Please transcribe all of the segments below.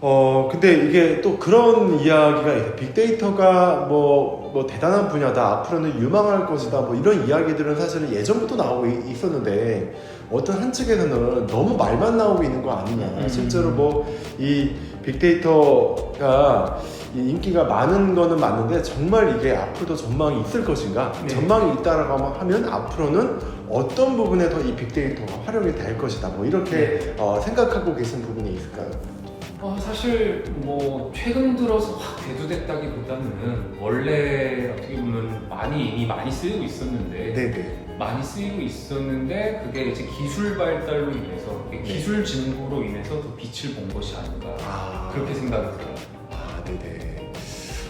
어 근데 이게 또 그런 이야기가 있어요. 빅데이터가 뭐, 뭐 대단한 분야다. 앞으로는 유망할 것이다. 뭐 이런 이야기들은 사실은 예전부터 나오고 이- 있었는데 어떤 한 측에서는 너무 말만 나오고 있는 거 아니냐. 음. 실제로 뭐 이 빅데이터가 이 인기가 많은 거는 맞는데 정말 이게 앞으로도 전망이 있을 것인가? 네. 전망이 있다라고 하면 앞으로는 어떤 부분에 더이 빅데이터가 활용이 될 것이다. 뭐 이렇게 네. 어, 생각하고 계신 부분이 있을까요? 어, 사실 뭐 최근 들어서 확 대두됐다기보다는 원래 어떻게 보면 많이 이미 많이 쓰이고 있었는데 네네. 많이 쓰이고 있었는데 그게 이제 기술 발달로 인해서 네. 기술 진보로 인해서 더 빛을 본 것이 아닌가 아 그렇게 생각이 들어요. 아 네네.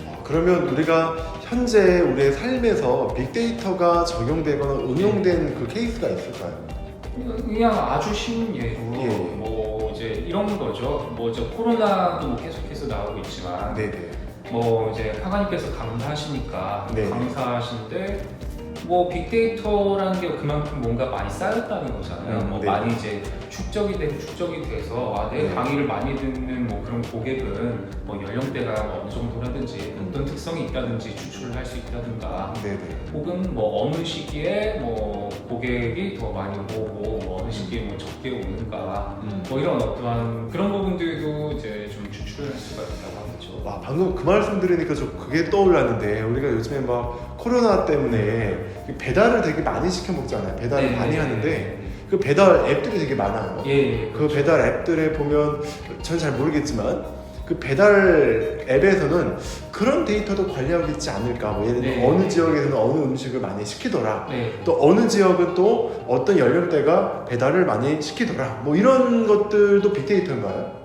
어, 그러면 우리가 현재 우리의 삶에서 빅데이터가 적용되거나 응용된 그 케이스가 있을까요? 그냥 아주 쉬운 예로 예. 뭐 이제 이런 거죠. 뭐 이제 코로나도 뭐 계속해서 나오고 있지만 네네. 뭐 이제 파가님께서 강사하시니까 네. 강사하신데 뭐 빅데이터라는 게 그만큼 뭔가 많이 쌓였다는 거잖아요. 음, 뭐 네. 많이 이제 축적이 되고 축적이 돼서 아, 내 네. 강의를 많이 듣는 뭐 그런 고객은 뭐 연령대가 어느 정도라든지 음. 어떤 특성이 있다든지 추출을 할 수 있다든가 네 네. 혹은 뭐 어느 시기에 뭐 고객이 더 많이 오고 뭐 어느 시기에 뭐 적게 오는가 음. 뭐 이런 어떠한 그런 부분들도 이제 좀 추출을 할 수가 있다고 하겠죠. 와 방금 그 말씀 들으니까 저 그게 떠올랐는데 우리가 요즘에 막 코로나 때문에 배달을 되게 많이 시켜 먹잖아요. 배달을 네, 많이 네, 하는데 네. 그 배달 앱들이 되게 많아요. 예, 예, 그 배달 앱들에 보면 전 잘 모르겠지만 그 배달 앱에서는 그런 데이터도 관리하고 있지 않을까 뭐 예를 들어 네. 어느 지역에서는 어느 음식을 많이 시키더라 네. 또 어느 지역은 또 어떤 연령대가 배달을 많이 시키더라 뭐 이런 것들도 빅데이터인가요?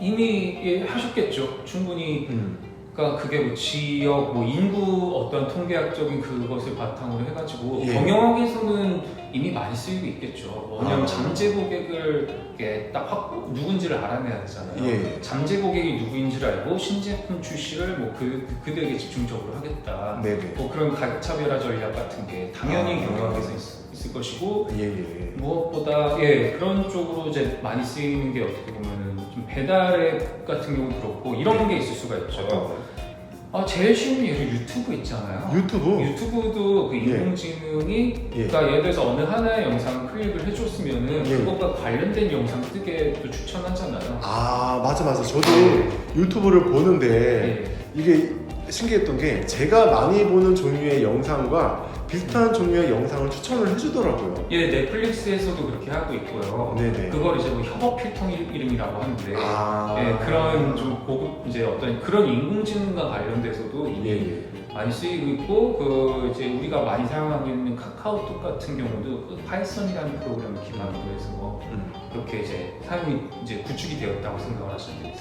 이미 예, 하셨겠죠. 충분히 음. 그러니까 그게 뭐 지역 뭐 인구 어떤 통계학적인 그것을 바탕으로 해가지고 예. 경영학에서는 이미 많이 쓰이고 있겠죠. 왜냐하면 아. 잠재 고객을 이렇게 딱확 누군지를 알아내야 되잖아요. 예. 잠재 고객이 누구인지를 알고 신제품 출시를 뭐 그 그들에게 집중적으로 하겠다. 네네 뭐 그런 가격 차별화 전략 같은 게 당연히 아. 경영학에서 있, 있을 것이고 예 예 무엇보다 예 그런 쪽으로 이제 많이 쓰이는 게 어떻게 보면은 좀 배달앱 같은 경우 그렇고 이런 게 있을 수가 있죠. 아 제일 쉬운 예로 유튜브 있잖아요. 유튜브 유튜브도 그 예. 인공지능이 예. 그러니까 예를 들어서 어느 하나의 영상 클릭을 해줬으면은 예. 그것과 관련된 영상 뜨게 또 추천하잖아요. 아 맞아 맞아 저도 유튜브를 보는데 예. 이게 신기했던 게 제가 많이 보는 종류의 영상과 비슷한 종류의 영상을 추천을 해주더라고요. 예, 넷플릭스에서도 그렇게 하고 있고요. 네네. 그걸 이제 뭐 협업 필통 이름이라고 하는데 아 예, 그런 좀 고급 이제 어떤 그런 인공지능과 관련돼서도 이미 예, 예. 많이 쓰이고 있고 그 이제 우리가 많이 사용하고 있는 카카오톡 같은 경우도 그 파이썬이라는 프로그램을 기반으로 해서 음. 그렇게 이제 사용이 이제 구축이 되었다고 생각을 하시면 되겠습니다.